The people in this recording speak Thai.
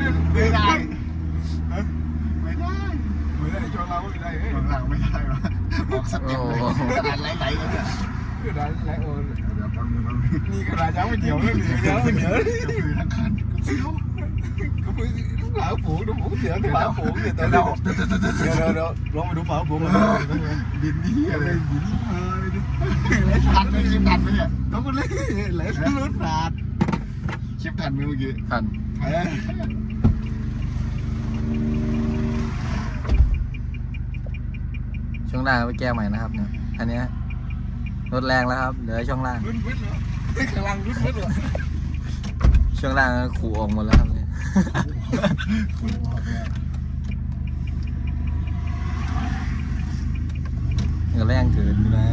นนไม่ได้ไม่ได้ไม่ได้ชนเราไม่ได้เฮ้ย ของเราไม่ได้วะบอกสเต็ปเลยโอ้โห ขนาไหลกันเนี่ยกระดานและโอนเหนี่กระดาษยังไม่เดียวเลยนี่ยังไม่เดียวเลยก็คือทั้งคันก็เสียวก็คือฝาฝูงดูผมเสียงฝาฝูงเนี่ยแต่เราเดี๋ยวเดี๋ยวลองไปดูฝาฝูงมันบินนี่อะไรบินนี่อะไรดิ ไหลทันไหมทันไหมเนี่ยต้องไปเล่ไหลทะลุผาด คลิปทันไหมเมื่อกี้ทันเอ้ยช่วงล่างไปแก้ใหม่นะครับเนี่ยอันเนี้ยรถแรงแล้วครับเหลือช่วงล่าง รุ่นรุ่นเหรอข้างล่างรุ่นรุ่นเหรอช่วงล่างก็ขู่ออกหมดแล้วครับเนี่ย คุณบอกเนี่ยก็แรงเกินอยู่นะ